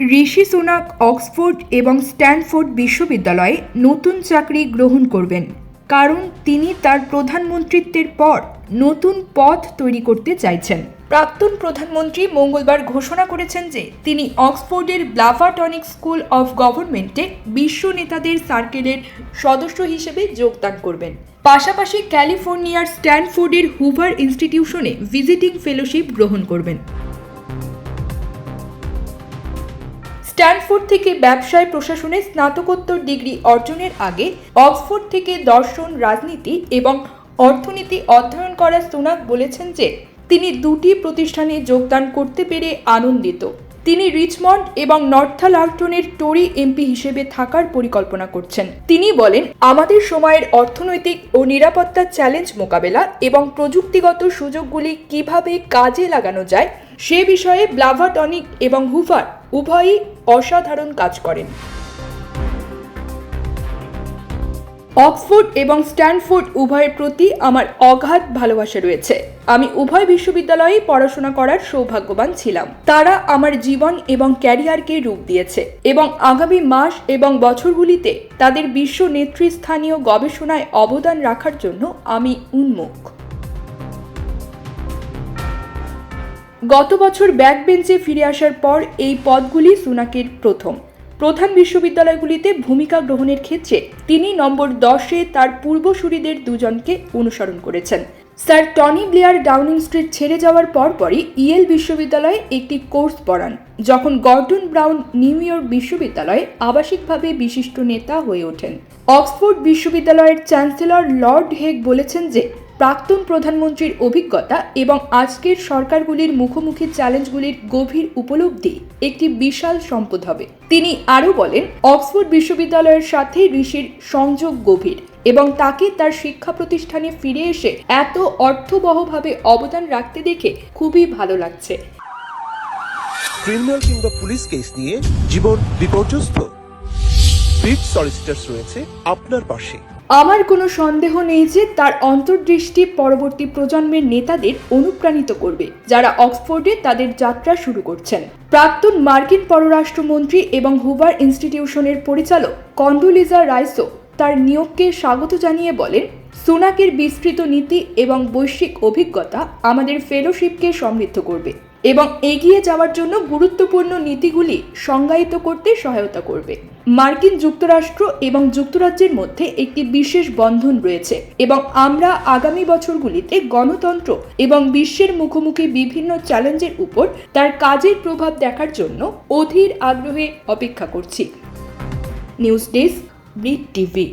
ঋষি Sunak Oxford এবং Stanford বিশ্ববিদ্যালয়ে নতুন চাকরি গ্রহণ করবেন। কারণ তিনি তার প্রধানমন্ত্রিত্বের পর নতুন পথ তৈরি করতে চাইছেন। প্রাক্তন প্রধানমন্ত্রী মঙ্গলবার ঘোষণা করেছেন যে, তিনি অক্সফোর্ডের ব্লাভাটনিক স্কুল অফ গভর্নমেন্টে বিশ্ব নেতাদের সার্কেলের সদস্য হিসেবে যোগদান করবেন। পাশাপাশি ক্যালিফোর্নিয়ার স্ট্যানফোর্ডের হুভার ইনস্টিটিউশনে ভিজিটিং ফেলোশিপ গ্রহণ করবেন। স্ট্যানফোর্ড থেকে ব্যবসায় প্রশাসনে স্নাতকোত্তর ডিগ্রি অর্জনের আগে অক্সফোর্ড থেকে দর্শন, রাজনীতি এবং অর্থনীতি অধ্যয়ন করা সোনাক বলেছেন যে, তিনি দুটি প্রতিষ্ঠানে যোগদান করতে পেরে আনন্দিত। তিনি রিচমন্ড এবং নর্থালার্টনের টোরি এমপি হিসেবে থাকার পরিকল্পনা করছেন। তিনি বলেন, আমাদের সময়ের অর্থনৈতিক ও নিরাপত্তা চ্যালেঞ্জ মোকাবেলা এবং প্রযুক্তিগত সুযোগগুলি কীভাবে কাজে লাগানো যায়, সে বিষয়ে ব্লাভাটনিক এবং হুফার উভয়ই অসাধারণ কাজ করেন। অক্সফোর্ড এবং স্ট্যানফোর্ড উভয়ের প্রতি আমার অগাধ ভালোবাসা রয়েছে। আমি উভয় বিশ্ববিদ্যালয়েই পড়াশোনা করার সৌভাগ্যবান ছিলাম। তারা আমার জীবন এবং ক্যারিয়ারকে রূপ দিয়েছে এবং আগামী মাস এবং বছরগুলিতে তাদের বিশ্ব নেতৃস্থানীয় গবেষণায় অবদান রাখার জন্য আমি উন্মুখ। গত বছর ব্যাক বেঞ্চে ফিরে আসার পর এই পদগুলি সুনাকের প্রথম। প্রধান বিশ্ববিদ্যালয়গুলিতে ভূমিকা গ্রহণের ক্ষেত্রে তিনি নম্বর দশে তার পূর্বসূরিদের দুজনকে অনুসরণ করেছেন। Sir Tony Blair Downing Street ছেড়ে যাওয়ার পরপরই ইয়েল বিশ্ববিদ্যালয়ে একটি কোর্স পড়ান, যখন গর্ডন ব্রাউন নিউ ইয়র্ক বিশ্ববিদ্যালয়ে আবাসিকভাবে বিশিষ্ট নেতা হয়ে ওঠেন। অক্সফোর্ড বিশ্ববিদ্যালয়ের চ্যান্সেলর লর্ড হেগ বলেছেন যে প্রাক্তন প্রধানমন্ত্রীর অভিজ্ঞতা এবং আজকের সরকারগুলির মুখোমুখি চ্যালেঞ্জগুলির গভীর উপলব্ধি একটি বিশাল সম্পদ হবে। তিনি আরও বলেন, অক্সফোর্ড বিশ্ববিদ্যালয়ের সাথে ঋষির সংযোগ গভীর এবং তাকে তার শিক্ষা প্রতিষ্ঠানে ফিরে এসে এত অর্থবহভাবে অবদান রাখতে দেখে খুবই ভালো লাগছে। ক্রিমিনাল কিংবা পুলিশ কেস নিয়ে জীবন বিপর্যস্ত। ব্রিজ সলিসিটার্স রয়েছে আপনার পাশে। আমার কোনো সন্দেহ নেই যে তার অন্তর্দৃষ্টি পরবর্তী প্রজন্মের নেতাদের অনুপ্রাণিত করবে, যারা অক্সফোর্ডে তাদের যাত্রা শুরু করছেন। প্রাক্তন মার্কিন পররাষ্ট্রমন্ত্রী এবং হুবার ইনস্টিটিউশনের পরিচালক কন্ডোলিজা রাইসো তার নিয়োগকে স্বাগত জানিয়ে বলেন, সুনাকের বিস্তৃত নীতি এবং বৈশ্বিক অভিজ্ঞতা আমাদের ফেলোশিপকে সমৃদ্ধ করবে। এবং এগিয়ে যাওয়ার জন্য গুরুত্বপূর্ণ নীতিগুলি সংজ্ঞায়িত করতে সহায়তা করবে। মার্কিন যুক্তরাষ্ট্র এবং যুক্তরাজ্যের মধ্যে একটি বিশেষ বন্ধন রয়েছে এবং আমরা আগামী বছরগুলিতে গণতন্ত্র এবং বিশ্বের মুখোমুখি বিভিন্ন চ্যালেঞ্জের উপর তার কাজের প্রভাব দেখার জন্য অধীর আগ্রহে অপেক্ষা করছি। News desk Brit TV.